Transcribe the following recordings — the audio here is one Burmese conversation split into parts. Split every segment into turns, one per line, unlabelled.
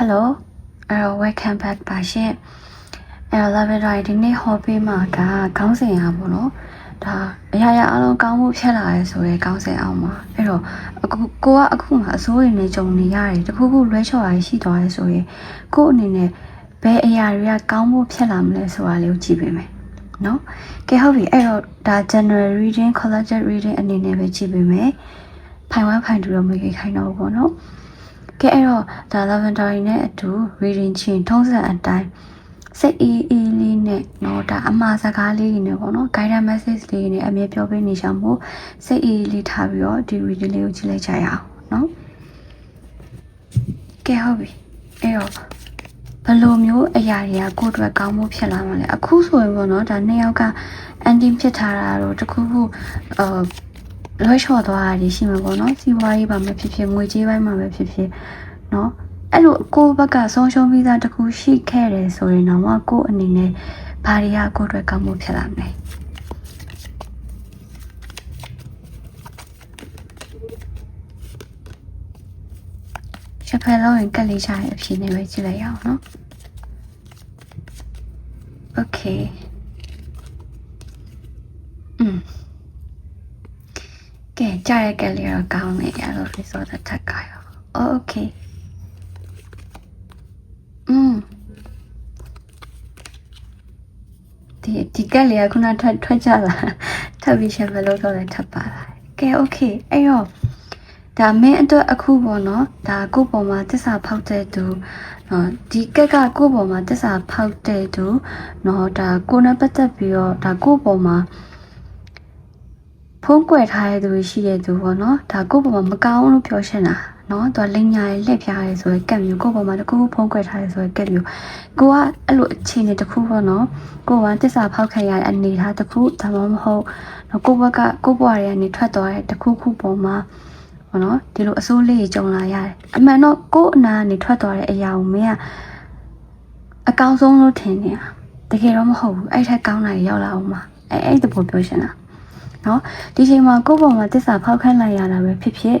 Hello အဲ့တော့ welcome back ပါရှင်အဲ့တော့ Love It ဒီနေ့ hobby မှာကခေါင်းစဉ်ရပါတော့ဒါအရာရာအလုံးကောင်းမှုဖြစ်လာရဲဆိုရဲခေါင်းစဉ်အောင်ပါအဲ့တော့အခုကိုကအခုမှအစိုးရနေကြုံနေရတယ်တခုခုလွဲချော်ရရှိသွားရဲဆိုရင်ကို့အနေနဲ့ဘယ်အရာတွေကကောင်းမှုဖြစ်လာမလဲဆိုတာလေးကိုကြည့်ပေးမယ်နော်ကဲဟုတ်ပြီအဲ့တော့ဒါ general reading collected reading အနေနဲ့ပဲကြည့်ပေးမယ်ဖိုင်ဝမ်ဖိုင်တူတော့မခေခိုင်းတော့ဘူးပေါ့နော် ကဲအဲ့တော့ဒါ lavender နဲ့အတူ reading ချင်းထုံးစံအတိုင်းစိတ်အေးအေးလေးနဲ့တော့ဒါအမှားစကားလေးတွေနဲ့ပေါ့နော် guided message လေးတွေနဲ့အမြဲပြောပေးနေကြမှုစိတ်အေးအေးလေးထားပြီးတော့ဒီ reading လေးကိုကြည့်လိုက်ကြရအောင်နော်ကဲဟုတ်ပြီအဲ့တော့ဘလိုမျိုးအရာတွေကကိုယ့်အတွက်ကောင်းမှုဖြစ်လာမှာလဲအခုဆိုရင်ပေါ့နော်ဒါနှစ်ယောက်က ending ဖြစ်ထားတာတော့တခုခုအာ လွှဲချော်သွားတာတွေရှိမှာပေါ့နော်စီးပွားရေးပါမဖြစ်ဖြစ်ငွေကြေးပိုင်းမှာပဲဖြစ်ဖြစ်နော်အဲ့လိုကိုယ့်ဘက်ကဆုံးရှုံးပြီးသားတခုရှိခဲ့တယ်ဆိုရင်တော့ကိုယ့်အနေနဲ့ဘာတွေကကိုယ့်အတွက်ကောင်းမှုဖြစ်လာမလဲချက်ဖက်လုံးရင်ကက်လေးချရဲ့အဖြစ်နဲ့ပဲကြည့်လိုက်ရအောင်နော် Okay อืม ကဲကြားရကလေးတော့ကောင်းနေရလို့ resort ထက်ကရော okay อืมဒီဒီကလေးကခုနထွက်ထွက်ကြလာထပ်ပြီးချက်ဘယ်လိုတော့လဲထပ်ပါလာကဲ okay အဲ့တော့ဒါမင်းအတွက်အခုပေါ့နော်ဒါကိုယ့်ပေါ်မှာတစ္ဆာဖောက်တဲ့သူနော်ဒီကက်ကကိုယ့်ပေါ်မှာတစ္ဆာဖောက်တဲ့သူနော်ဒါကိုယ်နဲ့ပတ်သက်ပြီးတော့ဒါကိုယ့်ပေါ်မှာ ဖုံးကွယ်ထားတဲ့သူရှိတဲ့သူပေါ့နော်ဒါကိုယ့်ဘုံမှာမကောင်းလို့ပြောရှင်းတာနော်သူကလိန်ညာရဲ့လက်ပြားရဲဆိုရယ်ကက်မျိုးကိုယ့်ဘုံမှာတခုခုဖုံးကွယ်ထားရဲဆိုရယ်ကက်မျိုးကိုကအဲ့လိုအခြေအနေတစ်ခုပေါ့နော်ကိုကတစ္ဆာဖောက်ခဲ့ရတဲ့အနေထားတစ်ခုဒါမှမဟုတ်နော်ကိုယ့်ဘက်ကကိုယ့်ဘဝရဲ့အနေထွက်သွားတဲ့တစ်ခုခုပေါ်မှာပေါ့နော်ဒီလိုအစိုးလေးကြီးကြုံလာရတယ်အမှန်တော့ကိုယ့်အနာကနေထွက်သွားတဲ့အရာကိုမင်းကအကောင်းဆုံးလို့ထင်နေတာတကယ်တော့မဟုတ်ဘူးအဲ့ထက်ကောင်းတာရောက်လာအောင်ပါအဲ့အဲ့တဘောပြောရှင်းတာ နော်ဒီချိန်မှာကိုယ့်ဘောမှာတစ္ဆာဖောက်ခန့်လိုက်ရတာပဲဖြစ်ဖြစ်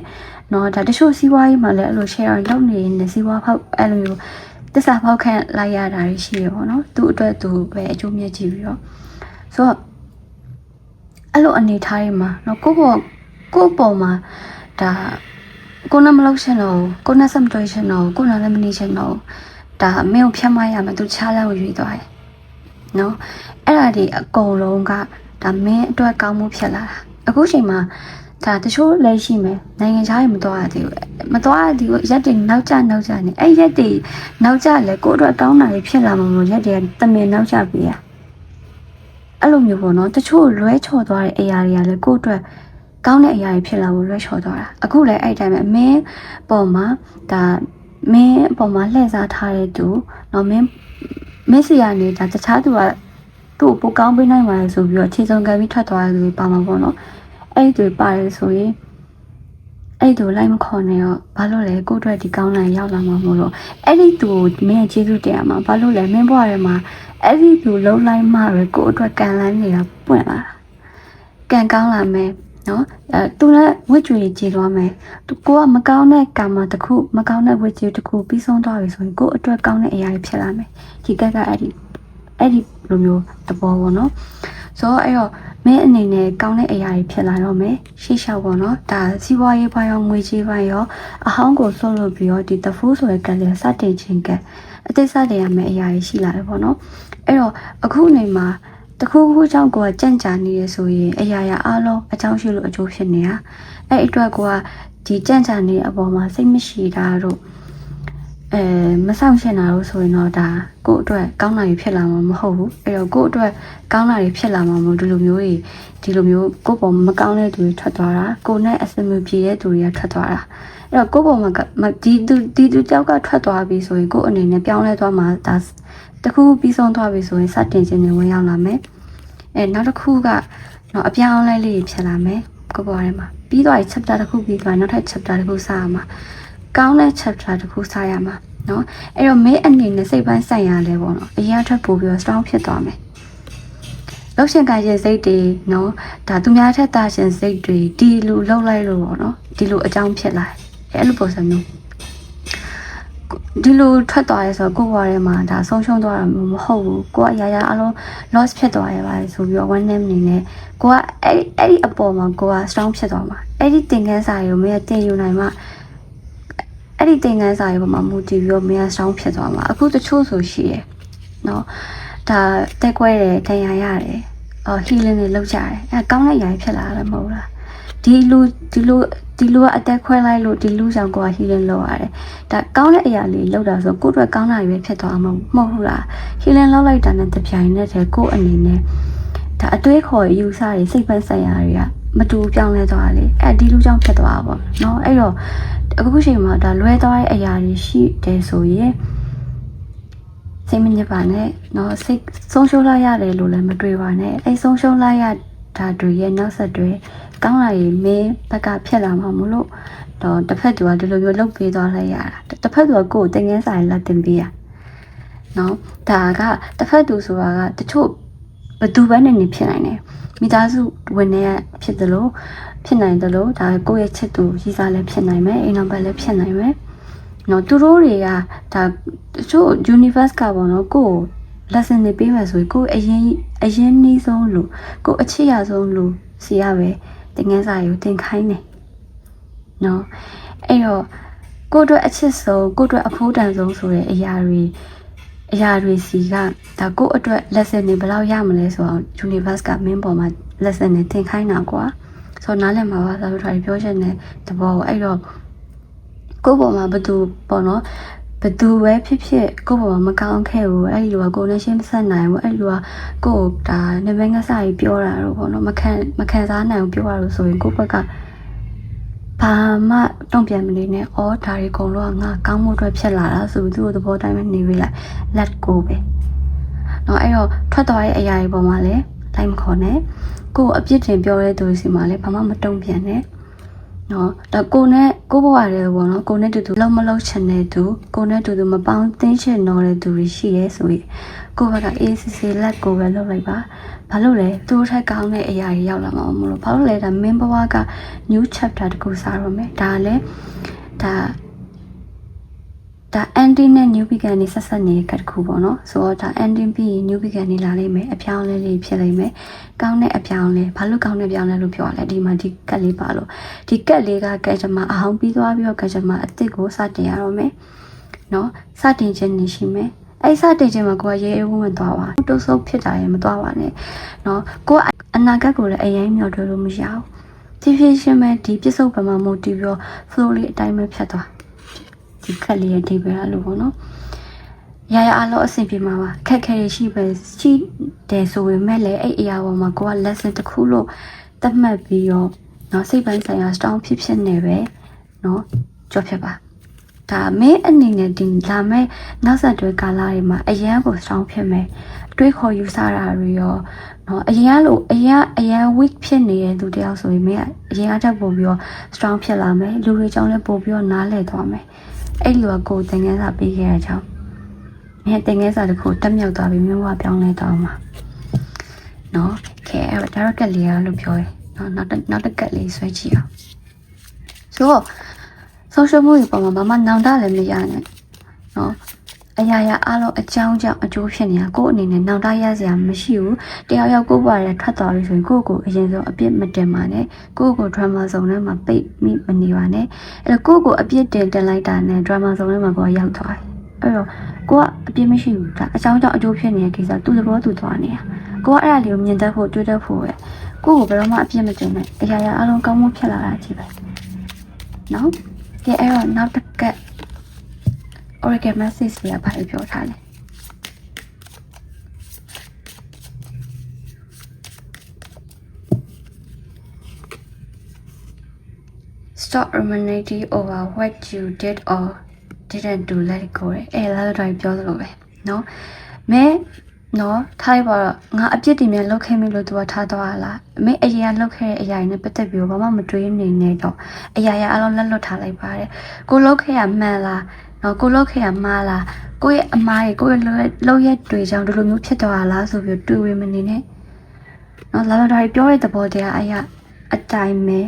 နော်ဒါတချို့စီးပွားရေးမှာလည်းအဲ့လို share လုပ်နေနေစီးပွားဖောက်အဲ့လိုမျိုးတစ္ဆာဖောက်ခန့်လိုက်ရတာရှိရပေါ့နော်သူ့အတွက်သူပဲအကျိုးမြတ်ကြည့်ပြီးတော့ဆိုတော့အဲ့လိုအနေထားတွေမှာနော်ကိုယ့်ဘောကိုယ့်ပေါ်မှာဒါကိုယ်နဲ့မလုပ်ချင်တော့ဘူးကိုယ်နဲ့ဆက်မတွေ့ချင်တော့ဘူးကိုယ်နဲ့လည်းမနေချင်တော့ဘူးဒါမင်းကိုဖျက်မရမယ်သူချားလောက်ရွေးသွားတယ်နော်အဲ့ဒါဒီအကုန်လုံးက ဒါမင်းအတွက်ကောင်းမှုဖြစ်လာတာအခုချိန်မှာဒါတချို့လည်းရှိမယ်နိုင်ငံခြားရေမတော်ရသေးဘူးမတော်ရသေးဘူးရက်တွေနောက်ကျနောက်ကျနေအဲ့ရက်တွေနောက်ကျလဲကိုယ့်အတွက်ကောင်းတာတွေဖြစ်လာမှာမလို့ရက်တွေကတမင်နောက်ကျပြီရအဲ့လိုမျိုးပေါ့နော်တချို့လွဲချော်သွားတဲ့အရာတွေကလည်းကိုယ့်အတွက်ကောင်းတဲ့အရာတွေဖြစ်လာဖို့လွဲချော်သွားတာအခုလည်းအဲ့တိုင်းပဲမင်းပေါ်မှာဒါမင်းပေါ်မှာလှည့်စားထားတဲ့သူနော်မင်းမင်းစီကနေဒါတခြားသူက သူ့ကိုပိုကောင်းပေးနိုင်ပါလေဆိုပြီးတော့ခြေစုံကန်ပြီးထွက်သွားတယ်လို့ပါမှာပေါ့နော်အဲ့ဒီပါတယ်ဆိုရင်အဲ့ဒီလိုက်မခေါ်နဲ့တော့ဘာလို့လဲကိုယ့်အတွက်ဒီကောင်းနိုင်ရောက်လာမှာမို့လို့အဲ့ဒီသူကိုမင်းရဲ့ကျေးဇူးတင်ရမှာဘာလို့လဲမင်းဘွားထဲမှာအဲ့ဒီသူလုံးလိုက်မှပဲကိုယ့်အတွက်ကန်လန်းနေတာပွင့်လာတာကန်ကောင်းလာမယ်နော်အဲသူလည်းဝိတ်ကြွေကြည်သွားမယ်သူကိုကမကောင်းတဲ့ကာမတစ်ခုမကောင်းတဲ့ဝိတ်ကြွေတစ်ခုပြီးဆုံးသွားပြီဆိုရင်ကိုယ့်အတွက်ကောင်းတဲ့အရာတွေဖြစ်လာမယ်ဒီကက်ကအဲ့ဒီ အဲ့ဒီလိုမျိုးသဘောပေါ့နော်ဆိုတော့အဲ့တော့မင်းအနေနဲ့ကောင်းတဲ့အရာတွေဖြစ်လာတော့မယ်ရှေ့လျှောက်ပေါ့နော်ဒါစီးပွားရေးပိုင်းရောငွေကြေးပိုင်းရောအဟောင်းကိုဆွလို့ပြီးတော့ဒီတဖူးဆိုတဲ့ကလေးစတင်ခြင်းကအသေးစတင်ရမယ့်အရာတွေရှိလာတယ်ပေါ့နော်အဲ့တော့အခုနေမှာတခုခုကြောင့်ကိုကကြံ့ကြာနေရဆိုရင်အရာရာအလုံးအကြောင်းရှိလို့အကျိုးဖြစ်နေတာအဲ့အတွက်ကိုကဒီကြံ့ကြာနေတဲ့အပေါ်မှာစိတ်မရှိတာတို့ အဲမဆောင်ရှင်တာလို့ဆိုရင်တော့ဒါကိုယ့်အတွက်ကောင်းတာတွေဖြစ်လာမှာမဟုတ်ဘူးအဲ့တော့ကိုယ့်အတွက်ကောင်းတာတွေဖြစ်လာမှာမဟုတ်ဒီလိုမျိုးတွေဒီလိုမျိုးကိုယ့်ပေါ်မကောင်းတဲ့သူတွေထွက်သွားတာကိုယ်နဲ့အစမပြေတဲ့သူတွေကထွက်သွားတာအဲ့တော့ကိုယ့်ပေါ်မှာမဒီသူဒီသူကြောက်ကထွက်သွားပြီဆိုရင်ကိုယ့်အနေနဲ့ပြောင်းလဲသွားမှာဒါတခုခုပြီးဆုံးသွားပြီဆိုရင်စတင်ခြင်းတွေဝင်ရောက်လာမယ်အဲနောက်တစ်ခုကတော့အပြောင်းအလဲလေးတွေဖြစ်လာမယ်ကိုယ့်ဘဝထဲမှာပြီးသွားရင် chapter တစ်ခုပြီးသွားရင်နောက်ထပ် chapter တစ်ခုစရမှာ ကောင်းတဲ့ chapter တစ်ခုစရမှာเนาะအဲ့တော့မင်းအနေနဲ့စိတ်ပိုင်းဆိုင်ရာလဲပေါ့နော်အရင်အထက်ပို့ပြီးတော့ strong ဖြစ်သွားမယ်လောက်ရှင်ကရင်စိတ်တွေเนาะဒါသူများထက်တာရှင်စိတ်တွေဒီလိုလောက်လိုက်လို့ပေါ့နော်ဒီလိုအကြောင်းဖြစ်လာအဲ့လိုပုံစံမျိုး ဒီလိုထွက်သွားရဲဆိုတော့ကိုယ့်ဘဝထဲမှာဒါဆုံးရှုံးသွားတာမျိုးမဟုတ်ဘူးကိုကအရာရာအလုံး loss ဖြစ်သွားရပါတယ်ဆိုပြီးတော့ one name အနေနဲ့ကိုကအဲ့ဒီအဲ့ဒီအပေါ်မှာကိုက strong ဖြစ်သွားမှာအဲ့ဒီသင်ခန်းစာတွေကိုမင်းကတင်ယူနိုင်မှ အဲ့ဒီသင်ခန်းစာတွေပေါ်မှာမူတည်ပြီးတော့မင်းက strong ဖြစ်သွားမှာအခုတချို့ဆိုရှိရယ်နော်ဒါတက်ခွဲတယ်ထင်ရရတယ်အော် healing တွေလုပ်ကြတယ်အဲကောင်းတဲ့အရာတွေဖြစ်လာတယ်မဟုတ်လားဒီလူဒီလူဒီလူကအသက်ခွဲလိုက်လို့ဒီလူဆောင်ကိုက healing လုပ်ရတယ်ဒါကောင်းတဲ့အရာလေးလုပ်တာဆိုကိုယ့်အတွက်ကောင်းတာတွေဖြစ်သွားမှာမဟုတ်ဘူးလား healing လုပ်လိုက်တာနဲ့တပြိုင်နက်တည်းကိုယ့်အနေနဲ့ဒါအတွေးခေါ်ယူဆတွေစိတ်ပတ်ဆိုင်ရာတွေက မတူပြောင်းလဲသွားလေအဲဒီလူကြောင့်ဖြစ်သွားတာပေါ့နော်အဲ့တော့အခုချိန်မှာဒါလွဲသွားတဲ့အရာတွေရှိတယ်ဆိုရင်စိတ်မညစ်ပါနဲ့နော်စိတ်ဆုံးရှုံးလိုက်ရတယ်လို့လည်းမတွေးပါနဲ့အဲဆုံးရှုံးလိုက်ရတာတွေရဲ့နောက်ဆက်တွဲကောင်းလာရင်မင်းဘက်ကဖြစ်လာမှာမလို့တော့တစ်ဖက်ကဒီလိုမျိုးလုပ်ပေးသွားလိုက်ရတာတစ်ဖက်ကကိုယ်တင်ငင်းဆိုင်လာတင်ပေးရနော်ဒါကတစ်ဖက်သူဆိုတာကတချို့ ဘသူပဲနေနေဖြစ်နိုင်တယ်မိသားစုဝင်နေရဖြစ်တယ်လို့ဖြစ်နိုင်တယ်လို့ဒါကိုယ့်ရဲ့ချစ်သူရီစားလည်းဖြစ်နိုင်မယ်အိမ်နောက်ဘက်လည်းဖြစ်နိုင်မယ်နော်သူတို့တွေကဒါတချို့ universe ကပေါ့နော်ကိုယ် lesson တွေပေးမယ်ဆိုရင်ကိုယ်အရင်အရင်နှီးဆုံးလူကိုယ်အချစ်ရဆုံးလူစီရပဲတင်ငန်းစာယူတင်ခိုင်းတယ်နော်အဲ့တော့ကိုယ့်အတွက်အချစ်ဆုံးကိုယ့်အတွက်အဖိုးတန်ဆုံးဆိုတဲ့အရာတွေ အရာတွေစီကဒါကိုယ့်အတွက် lesson တွေဘယ်လောက်ရမလဲဆိုတော့ universe ကမင်းပေါ်မှာ lesson တွေတင်ခိုင်းတာကွာဆိုတော့နားလည်မှာပါသာလို့ထားပြောချင်တဲ့သဘောကိုအဲ့တော့ကိုယ့်ပေါ်မှာဘယ်သူပေါ့နော်ဘယ်သူပဲဖြစ်ဖြစ်ကိုယ့်ပေါ်မှာမကောင်းခဲ့ဘူးအဲ့ဒီလိုကကိုယ်နဲ့ရှင်းမဆက်နိုင်ဘူးအဲ့ဒီလိုကကိုယ်ဒါနေမငါစာကြီးပြောတာတော့ပေါ့နော်မခံမခံစားနိုင်ဘူးပြောရလို့ဆိုရင်ကိုယ့်ဘက်က ဘာမှတုံ့ပြန်မနေနဲ့။အော်ဒါတွေအကုန်လုံးကငါကောင်းမှုအတွက်ဖြစ်လာတာဆိုပြီးသူ့သဘောတိုင်းပဲနေပြီးလိုက် let go ပဲ။နော်အဲ့တော့ထွက်သွားတဲ့အရာတွေပေါ်မှာလည်းလိုက်မခေါ်နဲ့။ကိုယ်အပြစ်တင်ပြောတဲ့သူစီမှာလည်းဘာမှမတုံ့ပြန်နဲ့။ နော်ဒါကိုနဲ့ကိုဘဝရဲပေါ့နော်ကိုနဲ့တူတူလုံးမလုံးချင်တဲ့သူကိုနဲ့တူတူမပေါင်းသင်းချင်တော့တဲ့သူတွေရှိရဲဆိုရင်ကိုဘက်က ACC လက်ကိုပဲလုပ်လိုက်ပါဘာလို့လဲသူတို့ထက်ကောင်းတဲ့အရာတွေရောက်လာမှာမလို့ဘာလို့လဲဒါမင်းဘဝက new chapter တခုစရမယ်ဒါလည်းဒါ ဒါ ending နဲ့ new beginning နဲ့ဆက်ဆက်နေတဲ့ကတစ်ခုပေါ့နော်ဆိုတော့ဒါ ending ပြီးရင် new beginning လာလိမ့်မယ်အပြောင်းအလဲလေးဖြစ်လိမ့်မယ်ကောင်းတဲ့အပြောင်းလဲဘာလို့ကောင်းတဲ့အပြောင်းလဲလို့ပြောရလဲဒီမှာဒီကက်လေးပါလို့ဒီကက်လေးကကက်ချမအဟောင်းပြီးသွားပြီးတော့ကက်ချမအစ်စ်ကိုစတင်ရတော့မယ်နော်စတင်ခြင်းနေရှိမယ်အဲ့စတင်ခြင်းမှာကိုကရဲရဲဝံ့ဝံ့သွားပါတုပ်ဆုပ်ဖြစ်တာရင်မသွားပါနဲ့နော်ကိုကအနာဂတ်ကိုလည်းအရင်မျှော်တွေးလို့မရဘူးဖြည်းဖြည်းချင်းပဲဒီပြစ္ဆုတ်ပမာမူတည်ပြီးတော့ flow လေးအတိုင်းပဲဖြတ်သွား ဒီခက်လေးရဲ့ဒီပဲလို့ပေါ့နော်ရရအလုံးအဆင်ပြေမှာပါခက်ခဲရရှိပဲရှိတယ်ဆိုပေမဲ့လည်းအဲ့အရာပေါ်မှာကိုက lesson တစ်ခုလို့သတ်မှတ်ပြီးတော့เนาะစိတ်ပိုင်းဆိုင်ရာ strong ဖြစ်ဖြစ်နေပဲเนาะကြောဖြစ်ပါဒါမင်းအနေနဲ့ဒီလာမဲ့နောက်ဆက်တွဲကာလတွေမှာအရန်ကို strong ဖြစ်မယ်အတွေးခေါ်ယူဆတာတွေရောเนาะအရင်ကလို့အရင်အရင် weak ဖြစ်နေတဲ့သူတယောက်ဆိုရင်မင်းအရင်အထက်ပို့ပြီးတော့ strong ဖြစ်လာမယ်လူတွေကြောင့်လည်းပို့ပြီးတော့နားလည်သွားမယ် အဲ့လိုကကိုယ်သင်ခန်းစာပေးခဲ့ရကြောင်းမင်းသင်ခန်းစာတစ်ခုတက်မြောက်သွားပြီးမျိုးဝပြောင်းလဲသွားမှာနော်ခဲအဲ့ဒါတော့ကက်လေးရလို့ပြောရဲနော်နောက်တစ်နောက်တစ်ကက်လေးဆွဲကြည့်အောင်ဆိုတော့ social media ပေါ်မှာဘာမှနောင်တလည်းမရနဲ့နော် အရာရာအားလုံးအကြောင်းကြောင့်အကျိုးဖြစ်နေတာကိုယ့်အနေနဲ့နောင်တရစရာမရှိဘူးတယောက်ယောက်ကိုယ့်ဘဝရဲထွက်သွားပြီဆိုရင်ကိုယ့်ကိုယ်အရင်ဆုံးအပြစ်မတင်ပါနဲ့ကိုယ့်ကိုယ် drama zone ထဲမှာပိတ်မိမနေပါနဲ့အဲ့တော့ကိုယ့်ကိုယ်အပြစ်တင်တင်လိုက်တာနဲ့ drama zone ထဲမှာကိုယ်ရောက်သွားတယ်အဲ့တော့ကိုကအပြစ်မရှိဘူးဒါအကြောင်းကြောင့်အကျိုးဖြစ်နေတဲ့ကိစ္စသူ့သဘောသူသွားနေတာကိုကအဲ့ဒါလေးကိုမြင်တတ်ဖို့တွေးတတ်ဖို့ပဲကိုယ့်ကိုဘယ်တော့မှအပြစ်မတင်နဲ့အရာရာအားလုံးကောင်းမှုဖြစ်လာတာကြည့်ပဲနော်ကဲအဲ့တော့နောက်တစ်ကက် Oracle message တွေကဘာပြောထားလဲ Stop ruminating over what you did or didn't do let it go တဲ့အဲ့ဒါတော့ပြောသလိုပဲเนาะမဲနော်ထားလိုက်ပါတော့ငါအပြစ်တင်မြန်လုပ်ခဲ့မိလို့သူကထားသွားလားအမေအရင်ကလုပ်ခဲ့တဲ့အရာတွေနဲ့ပတ်သက်ပြီးတော့ဘာမှမတွေးနေနေတော့အရာရာအလုံးလက်လွတ်ထားလိုက်ပါတယ်ကိုလုပ်ခဲ့ရမှန်လား နော်ကိုလုပ်ခဲ့ရမှားလားကိုရဲ့အမားကြီးကိုရဲ့လုပ်ရက်တွေကြောင့်ဒီလိုမျိုးဖြစ်သွားလားဆိုပြီးတွေးဝေမနေနဲ့နော်လာလာဒါပြောတဲ့သဘောတရားအရာအတိုင်းပဲ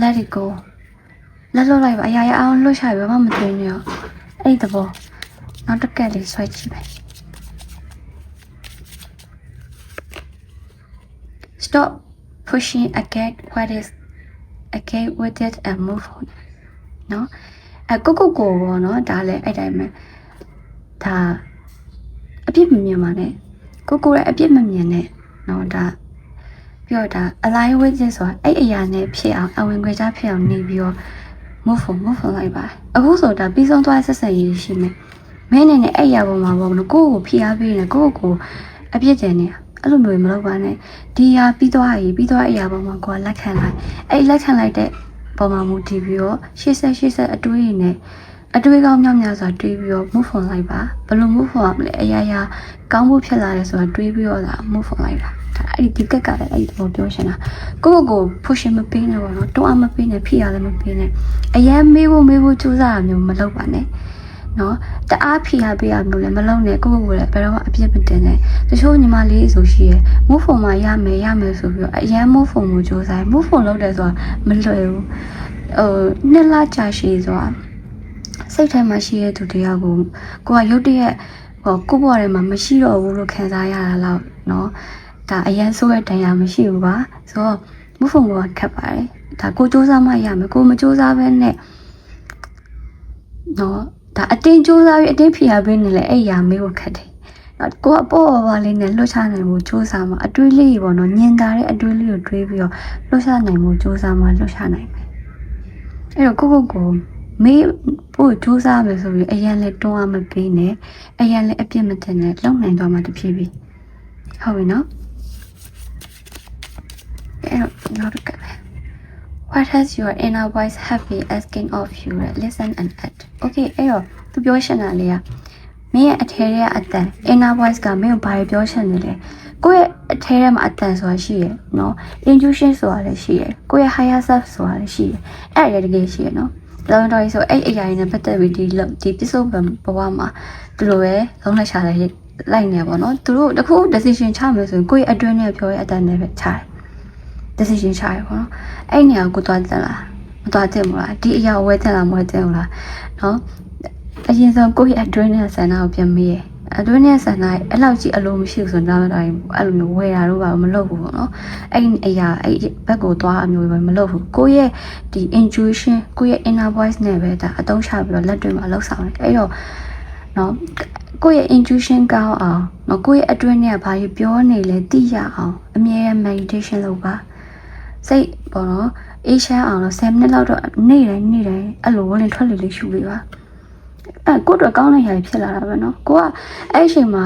let it go လက်လွတ်လိုက်ပါအရာရာအောင်လွတ်ချပြီးဘာမှမတွေးနေတော့အဲ့ဒီသဘောနောက်တစ်ကက်လေးဆွဲကြည့်မယ် stop pushing again what is again with it and move on နော် အကိုကိုကိုပေါ့နော်ဒါလည်းအဲ့တိုင်းပဲဒါအပြစ်မမြင်ပါနဲ့ကိုကိုရဲ့အပြစ်မမြင်နဲ့နော်ဒါပြီးတော့ဒါ align with it ဆိုတာအဲ့အရာနဲ့ဖြစ်အောင်အဝင်ခွေချဖြစ်အောင်နေပြီးတော့ move on move on လိုက်ပါအခုဆိုဒါပြီးဆုံးသွားဆက်ဆက်ရေးရှိမယ်မင်းအနေနဲ့အဲ့အရာပေါ်မှာပေါ့နော်ကိုယ့်ကိုဖိအားပေးနေကိုယ့်ကိုအပြစ်တင်နေအဲ့လိုမျိုးမလုပ်ပါနဲ့ဒီဟာပြီးသွားပြီပြီးသွားအရာပေါ်မှာကိုယ်ကလက်ခံလိုက်အဲ့လက်ခံလိုက်တဲ့ ပေါ်မှာမူတည်ပြီးတော့ရှေ့ဆက်ရှေ့ဆက်အတွေးနဲ့အတွေးကောင်းမြောက်များစွာတွေးပြီးတော့ move on လိုက်ပါဘယ်လို move on မလဲအရာရာကောင်းဖို့ဖြစ်လာတယ်ဆိုတာတွေးပြီးတော့ဒါ move on လိုက်ပါဒါအဲ့ဒီဒီကက်ကလည်းအဲ့ဒီတော့ပြောရှင်တာကိုယ့်ကိုယ်ကို push မပေးနဲ့ပေါ့နော်တွန်းအားမပေးနဲ့ဖိအားလည်းမပေးနဲ့အရန်မေးဖို့မေးဖို့ကြိုးစားရမျိုးမလုပ်ပါနဲ့ နော်တအားဖိအားပေးရမျိုးလည်းမလုပ်နဲ့ကိုယ့်ကိုယ်ကိုလည်းဘယ်တော့မှအပြစ်မတင်နဲ့တချို့ညီမလေးဆိုရှိရယ် move phone မှာရမယ်ရမယ်ဆိုပြီးတော့အရန် move phone ကိုစူးစမ်း move phone လုပ်တယ်ဆိုတာမလွယ်ဘူးဟိုနှစ်လကြာရှည်ဆိုတာစိတ်ထဲမှာရှိတဲ့သူတယောက်ကိုကိုကရုတ်တရက်ဟိုကိုယ့်ဘဝထဲမှာမရှိတော့ဘူးလို့ခံစားရတာလောက်နော်ဒါအရန်ဆိုးရတန်ရမရှိဘူးပါဆိုတော့ move phone ကခက်ပါတယ်ဒါကိုစူးစမ်းမှရမယ်ကိုမစူးစမ်းဘဲနဲ့နော် ဒါအတင်းစူးစမ်းပြီးအတင်းဖိအားပေးနေလေအဲ့ရမေးဖို့ခက်တယ်နော်ကိုကပေါ့ပါပါလေးနဲ့လှုပ်ရှားနိုင်မှုစူးစမ်းမှအတွေးလေးပေါ့နော်ညင်တာတဲ့အတွေးလေးကိုတွေးပြီးတော့လှုပ်ရှားနိုင်မှုစူးစမ်းမှလှုပ်ရှားနိုင်မယ်အဲ့တော့ကိုကိုကိုမေးဖို့စူးစမ်းမယ်ဆိုပြီးအရန်လဲတွန်းအားမပေးနဲ့အရန်လဲအပြစ်မတင်နဲ့လုံနိုင်သွားမှတဖြည်းဖြည်းဟုတ်ပြီနော်အဲ့တော့နောက်တစ်ခါပဲ What has your inner voice have been asking of you? Listen and act. Okay အဲ့တော့သူပြောရှင်တာလေးကမင်းရဲ့အထဲထဲကအတန် inner voice ကမင်းကိုဘာပြောရှင်နေလဲကိုယ့်ရဲ့အထဲထဲမှာအတန်ဆိုတာရှိရယ်နော် intuition ဆိုတာလည်းရှိရယ်ကိုယ့်ရဲ့ higher self ဆိုတာလည်းရှိရယ်အဲ့ဒါလည်းတကယ်ရှိရယ်နော်လောတော်ကြီးဆိုအဲ့အရာတွေနဲ့ပတ်သက်ပြီးဒီလောက်ဒီပစ္စုပန်ဘဝမှာသူတို့ပဲလုံးလက်ချတယ်လိုက်နေပါတော့သူတို့တခု decision ချမယ်ဆိုရင်ကိုယ့်ရဲ့အတွင်းနဲ့ပြောရဲ့အတန်နဲ့ပဲချတယ် decision ချရပေါ့နော်အဲ့နေရာကိုသွားတက်လားမသွားတက်ဘူးလားဒီအရာကိုဝဲတက်လားမဝဲတက်ဘူးလားနော်အရင်ဆုံးကိုယ့်ရဲ့အတွင်းနဲ့ဆန္ဒကိုပြန်မေးရအတွင်းနဲ့ဆန္ဒအဲ့လောက်ကြီးအလိုမရှိဘူးဆိုတော့တော့အဲ့လိုမျိုးဝယ်တာတော့ဘာမလုပ်ဘူးပေါ့နော်အဲ့အရာအဲ့ဘက်ကိုသွားအမျိုးပဲမလုပ်ဘူးကိုယ့်ရဲ့ဒီ intuition ကိုယ့်ရဲ့ inner voice နဲ့ပဲဒါအသုံးချပြီးတော့လက်တွေမှာလှုပ်ဆောင်တယ်အဲ့တော့နော်ကိုယ့်ရဲ့ intuition ကောင်းအောင်နော်ကိုယ့်ရဲ့အတွင်းနဲ့ဘာကြီးပြောနေလဲသိရအောင်အမြဲ meditation လုပ်ပါ စိတ်ပေါ့နော်အေးရှမ်းအောင်လို့10မိနစ်လောက်တော့နေ့တိုင်းနေ့တိုင်းအဲ့လိုဝင်ထွက်လေလေးရှူပေးပါအဲ့ကိုယ့်အတွက်ကောင်းတဲ့ຢာဖြစ်လာတာပဲเนาะကိုကအဲ့အချိန်မှာ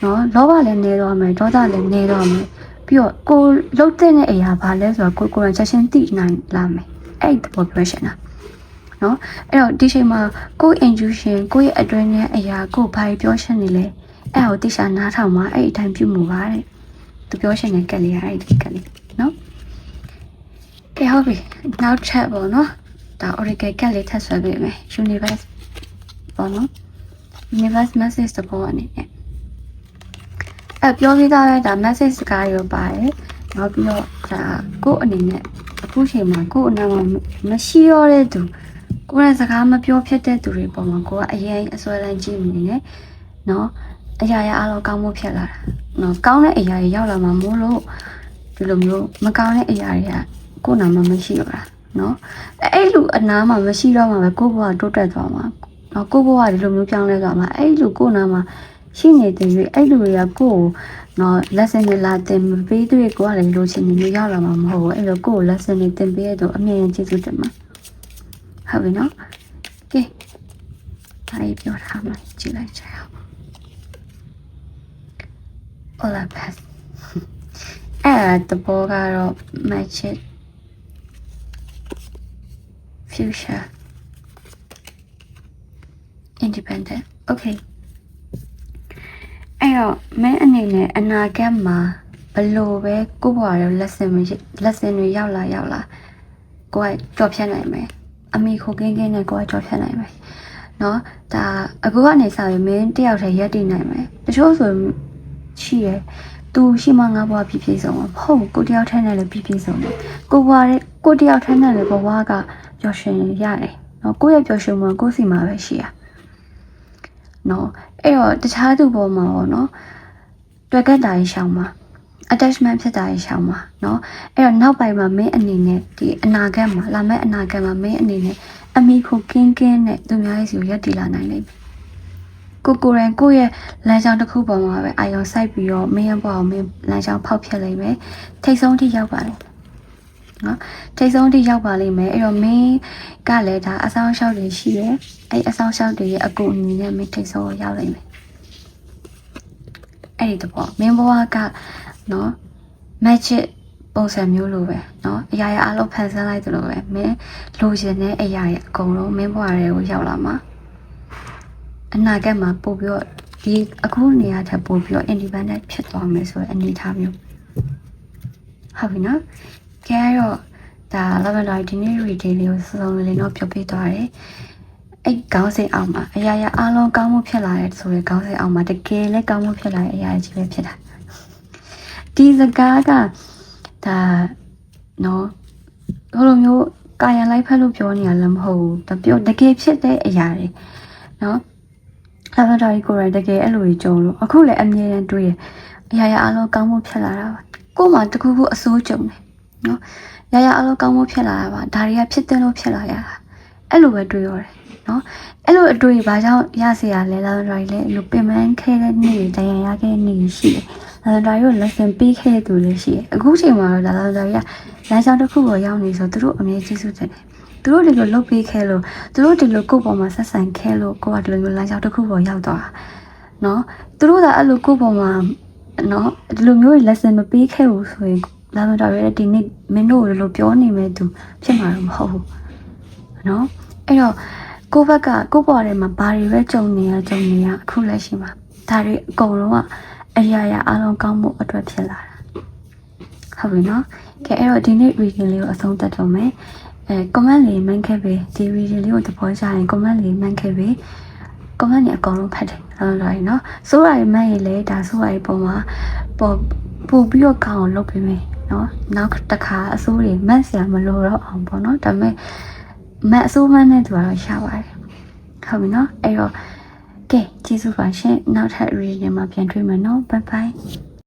เนาะလောဘလည်းနေတော့မယ်ဒေါသလည်းနေတော့မယ်ပြီးတော့ကိုလှုပ်တဲ့အရာဘာလဲဆိုတော့ကိုကိုယ်ချက်ချင်းသိနိုင်လာမယ်အဲ့ဒီဘော pressure နာနော်အဲ့တော့ဒီချိန်မှာကိုယ့် intuition ကိုယ့်ရဲ့အတွင်းနဲ့အရာကိုဘာပြောရှင်းနေလဲအဲ့ဟိုတိကျနားထောင်မှာအဲ့အတိုင်းပြုမှုပါတဲ့သူပြောရှင်းတဲ့ကက်လေးအဲ့ဒီကက်လေးနော်ကဲ ဟုတ်ပြီနောက်ချက်ပေါ့နော်ဒါ oracle ကက်လေးထပ်ဆွဲပေးမယ် universe ပေါ့နော် universe message တဘောအနေနဲ့အဲပြောပြီးသားပဲဒါ message စကားရောပါတယ်နောက်ပြီးတော့ဒါကိုယ့်အနေနဲ့အခုချိန်မှာကိုယ့်အနာမှာမရှိရတဲ့သူကိုယ့်ရဲ့စကားမပြောဖြစ်တဲ့သူတွေပေါ်မှာကိုကအရင်အစွဲလန်းကြည့်နေတယ်နော်အရာရာအားလုံးကောင်းမှုဖြစ်လာတာနော်ကောင်းတဲ့အရာတွေရောက်လာမှာမို့လို့ဒီလိုမျိုးမကောင်းတဲ့အရာတွေက ကိုယ်နာမှာမရှိတော့တာနော်အဲ့လိုအနာမှာမရှိတော့မှပဲကိုယ့်ဘဝတိုးတက်သွားမှာနော်ကိုယ့်ဘဝဒီလိုမျိုးပြောင်းလဲသွားမှာအဲ့လိုကိုယ်နာမှာရှိနေတဲ့ရွေးအဲ့လိုတွေကကိုယ့်ကိုနော် lesson တွေလာတင်မပေးတဲ့ကိုကလည်းလိုချင်နေမျိုးရောက်လာမှာမဟုတ်ဘူးအဲ့လိုကိုယ့်ကို lesson တွေတင်ပေးရတော့အမြဲတမ်းကျေးဇူးတင်ပါဟုတ်ပြီနော်ကဲဒါလေးပြောထားမှကြည့်လိုက်ကြအောင် all the best အဲ့ဒါတဘောကတော့ magic future independent okay အဲ့တော့မင်းအနေနဲ့အနာဂတ်မှာဘလို့ပဲကိုယ့်ဘဝရဲ့ lesson တွေ lesson တွေရောက်လာရောက်လာကိုယ်ကကြော်ဖြတ်နိုင်မယ်အမိခိုကင်းကင်းနဲ့ကိုယ်ကကြော်ဖြတ်နိုင်မယ်เนาะဒါအခုကနေစပြီးမင်းတယောက်တည်းရက်တည်နိုင်မယ်တချို့ဆိုရှိရယ်သူရှိမှငါဘဝပြည့်ပြည့်စုံမှာမဟုတ်ဘူးကိုတယောက်တည်းနဲ့လည်းပြည့်ပြည့်စုံတယ်ကိုဘဝရဲ့ကိုတယောက်တည်းနဲ့လည်းဘဝက ပျော်ရွှင်ရတယ်เนาะကိုယ့်ရဲ့ပျော်ရွှင်မှုကိုယ့်စီမှာပဲရှိရ နော်အဲ့တော့တခြားသူပေါ်မှာပေါ့နော်တွေ့ကတ်တာရေးရှောင်းမှာ attachment ဖြစ်တာရေးရှောင်းမှာเนาะအဲ့တော့နောက်ပိုင်းမှာမင်းအနေနဲ့ဒီအနာဂတ်မှာလာမယ့်အနာဂတ်မှာမင်းအနေနဲ့အမိကိုကင်းကင်းနဲ့သူများရဲ့စီကိုရက်တည်လာနိုင်လိမ့်မယ်ကိုကိုယ်တိုင်ကိုယ့်ရဲ့လမ်းကြောင်းတစ်ခုပေါ်မှာပဲအာရုံစိုက်ပြီးတော့မင်းရဲ့ဘဝကိုမင်းလမ်းကြောင်းဖောက်ဖြစ်လိမ့်မယ်ထိတ်ဆုံးထိရောက်ပါလိမ့်မယ် နော်ထိတ်ဆုံးထိရောက်ပါလိမ့်မယ်အဲ့တော့မင်းကလည်းဒါအဆောင်ရှောက်တွေရှိတယ်အဲ့အဆောင်ရှောက်တွေရဲ့အကူအညီနဲ့မင်းထိတ်ဆုံးကိုရောက်လိမ့်မယ်အဲ့ဒီတော့မင်းဘဝကနော် magic ပုံစံမျိုးလိုပဲเนาะအရာရာအလုံးဖန်ဆင်းလိုက်သလိုပဲမင်းလိုချင်တဲ့အရာရဲ့အကုန်လုံးမင်းဘဝတွေကိုရောက်လာမှာအနာဂတ်မှာပို့ပြီးတော့ဒီအခုနေရာထက်ပို့ပြီးတော့ independent ဖြစ်သွားမယ်ဆိုတဲ့အနေအထားမျိုးဟုတ်ပြီနော် ကဲတော့ဒါ lavender ဒီနေ့ reading လေးကိုစုံလေးတော့ပြောပြသွားတယ်အဲ့ခေါင်းစဉ်အောင်မှာအရာရာအလုံးကောင်းမှုဖြစ်လာတဲ့ဆိုတဲ့ခေါင်းစဉ်အောင်မှာတကယ်လည်းကောင်းမှုဖြစ်လာတဲ့အရာကြီးပဲဖြစ်တာဒီစကားကဒါနော်ဟိုလိုမျိုးကာယံလိုက်ဖက်လို့ပြောနေရလည်းမဟုတ်ဘူးတပြောတကယ်ဖြစ်တဲ့အရာတွေနော်လာဗန်ဒါရီကိုရိုင်းတကယ်အဲ့လိုကြီးကြုံလို့အခုလည်းအမြဲတမ်းတွေးရအရာရာအလုံးကောင်းမှုဖြစ်လာတာပါကို့မှာတခုခုအစိုးကြုံတယ် နော်ရရအလုံးကောင်းမှုဖြစ်လာတာပါဒါတွေကဖြစ်တဲ့လို့ဖြစ်လာရတာအဲ့လိုပဲတွေးရတယ်နော်အဲ့လိုအတွေ့ဘာကြောင့်ရစရာလဲလာဒန်ဒရာလဲအဲ့လိုပင်ပန်းခဲတဲ့နေ့တွေတိုင်ရရခဲ့တဲ့နေ့တွေရှိတယ်လာဒန်ဒရာကို lesson ပေးခဲ့တဲ့သူတွေရှိတယ်အခုချိန်မှာတော့လာဒန်ဒရာကလမ်းကြောင်းတစ်ခုပေါ်ရောက်နေဆိုသူတို့အမြဲကျေးဇူးတင်တယ်သူတို့ဒီလိုလုပ်ပေးခဲ့လို့သူတို့ဒီလိုကိုယ့်ပေါ်မှာဆက်ဆံခဲ့လို့ကိုယ်ကဒီလိုမျိုးလမ်းကြောင်းတစ်ခုပေါ်ရောက်သွားတာနော်သူတို့ကအဲ့လိုကိုယ့်ပေါ်မှာနော်ဒီလိုမျိုး lesson မပေးခဲ့ဘူးဆိုရင် လာလာတို့ရဲ့ဒီနေ့မင်းတို့ကိုဒီလိုပြောနေမဲ့သူဖြစ်မှာတော့မဟုတ်ဘူးနော်အဲ့တော့ကိုယ့်ဘက်ကကိုယ့်ဘဝထဲမှာဘာတွေပဲကြုံနေရကြုံနေရအခုလက်ရှိမှာဒါတွေအကုန်လုံးကအရာရာအလုံးကောင်းမှုအတွက်ဖြစ်လာတာဟုတ်ပြီနော်ကဲအဲ့တော့ဒီနေ့ reading လေးကိုအဆုံးသတ်တော့မယ်အဲ comment လေးမှန်းခဲ့ပေးဒီ reading လေးကိုသဘောကျရင် comment လေးမှန်းခဲ့ပေး comment တွေအကုန်လုံးဖတ်တယ်ဟုတ်လားနော်စိုးရမှန်းရင်လေဒါစိုးရပုံမှာပေါ်ပို့ပြီးတော့ကောင်းအောင်လုပ်ပေးမယ် နော်နောက်တစ်ခါအစိုးတွေမတ်ဆရာမလို့တော့အောင်ပေါ့နော်ဒါပေမဲ့မတ်အစိုးမန်းနဲ့သူကတော့ရှားပါတယ်ဟုတ်ပြီနော်အဲ့တော့ကဲကျေးဇူးပါရှင်နောက်ထပ် reading မှာပြန်တွေ့မယ်နော် bye bye